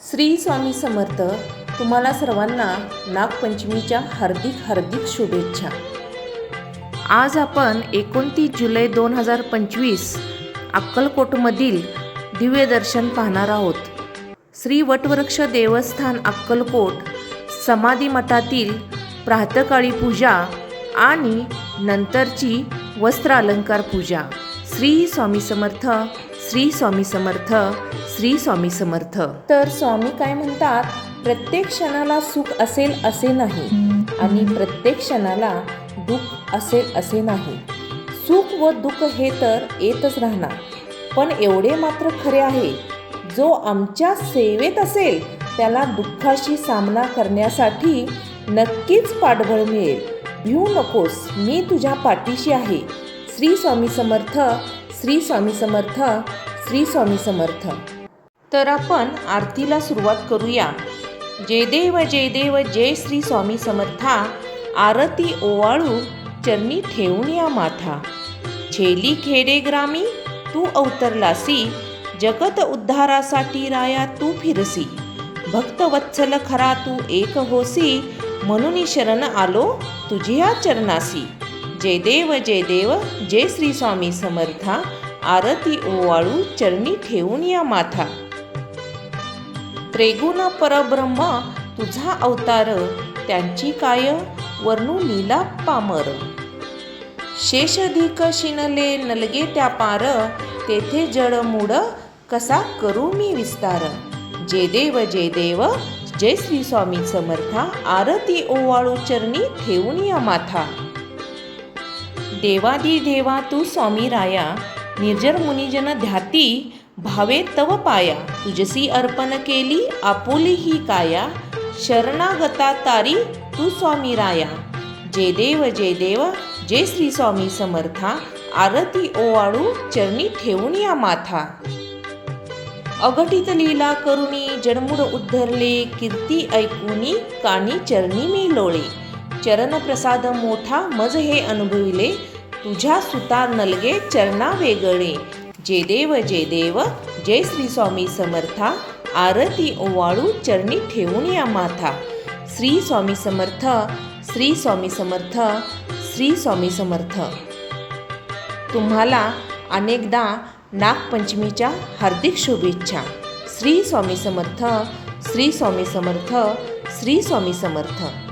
श्री स्वामी समर्थ तुम्हाला सर्वांना नागपंचमीच्या हार्दिक हार्दिक शुभेच्छा. आज आपण एकोणतीस जुलै दोन हजार पंचवीस अक्कलकोटमधील दिव्य दर्शन पाहणार आहोत. श्री वटवृक्ष देवस्थान अक्कलकोट समाधी मठातील प्रातकाळी पूजा आणि नंतरची वस्त्र अलंकार पूजा. श्री स्वामी समर्थ श्री स्वामी समर्थ श्री स्वामी समर्थ. तर स्वामी काय म्हणतात? प्रत्येक क्षणाला सुख असेल असे नाही. आणि प्रत्येक क्षणाला दुःख असेल असे नाही. सुख व दुःख हे तर येतच राहणार. पण एवढे मात्र खरे आहे जो आमच्या सेवेत असेल त्याला दुःखाशी सामना करण्यासाठी नक्कीच पाठबळ मिळेल. भिऊ नकोस मी तुझ्या पाठीशी आहे. श्री स्वामी समर्थ श्री स्वामी समर्थ श्री स्वामी समर्थ. तर आपण आरतीला सुरुवात करूया. जय देव जय देव जय श्री स्वामी समर्था. आरती ओवाळू चरणी ठेवून या माथा. छेली खेडे ग्रामी तू अवतरलासी जगत उद्धारासाठी राया तू फिरसी. भक्त वत्सल खरा तू एक होसी. म्हणून शरण आलो तुझ्या चरणासी. जय देव जय देव जय श्री स्वामी समर्था आरती ओवाळू चरणी ठेवून या माथा. त्रेगुण परब्रह्म तुझा अवतार त्यांची काय वर्णू लीला पामर. शेषधिक शिनले नलगे त्या पार तेथे जड मूड कसा करू मी विस्तार. जय देव जय देव जय श्री स्वामी समर्था आरती ओवाळू चरणी ठेवून या माथा. देवादी देवा तू स्वामी राया निर्जर मुनिजन ध्याती भावे तव पाया. तुझसी अर्पण केली आपुली ही काया. शरणागता तारी तू स्वामी राया. जय देव जय देव जय श्री स्वामी समर्था आरती ओवाळू चरणी ठेवून या माथा. अघटित लीला करुणी जडमुड उद्धरले कीर्ती ऐकुनी कानी चरणी मी चरणप्रसाद मोठा मज हे अनुभविले. तुझ्या सुता नलगे चरणा वेगळे. जे देव जे देव जय श्री स्वामी समर्था. आरती ओवाळू चरणी ठेवून या माथा. श्री स्वामी समर्थ श्री स्वामी समर्थ श्री स्वामी समर्थ. तुम्हाला अनेकदा नागपंचमीच्या हार्दिक शुभेच्छा. श्री स्वामी समर्थ श्री स्वामी समर्थ श्री स्वामी समर्थ.